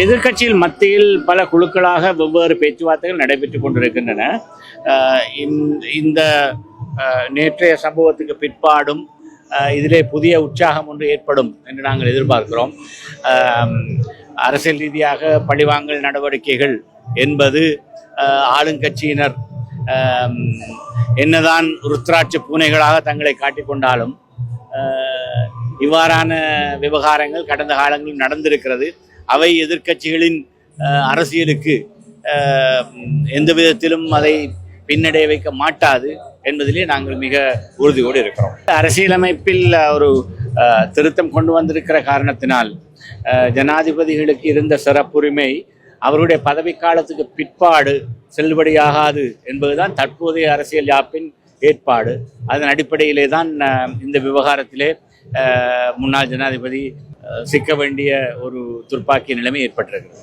எதிர்க்கட்சியில் மத்தியில் பல குழுக்களாக வெவ்வேறு பேச்சுவார்த்தைகள் நடைபெற்று கொண்டிருக்கின்றன. இந்த- நேற்றைய சம்பவத்துக்கு பிற்பாடும் இதிலே புதிய உற்சாகம் ஒன்று ஏற்படும் என்று நாங்கள் எதிர்பார்க்கிறோம். அரசியல் ரீதியாக பழிவாங்கல் நடவடிக்கைகள் என்பது ஆளுங்கட்சியினர் என்னதான் ருத்ராட்சி பூனைகளாக தங்களை காட்டிக்கொண்டாலும் இவ்வாறான விவகாரங்கள் கடந்த காலங்களில் நடந்திருக்கிறது. அவை எதிர்க்கட்சிகளின் அரசியலுக்கு எந்த விதத்திலும் அதை பின்னடைய வைக்க மாட்டாது என்பதிலே நாங்கள் மிக உறுதியோடு இருக்கிறோம். அரசியலமைப்பில் ஒரு அஹ், திருத்தம் கொண்டு வந்திருக்கிற காரணத்தினால் அஹ், ஜனாதிபதிகளுக்கு இருந்த சிறப்புரிமை அவருடைய பதவிக்காலத்துக்கு பிற்பாடு செல்லுபடியாகாது என்பதுதான் தற்போதைய அரசியல் யாப்பின் ஏற்பாடு. அதன் அடிப்படையிலே தான் இந்த விவகாரத்திலே முன்னாள் ஜனாதிபதி சிக்க வேண்டிய ஒரு துர்ப்பாக்கிய நிலைமை ஏற்பட்டிருக்கு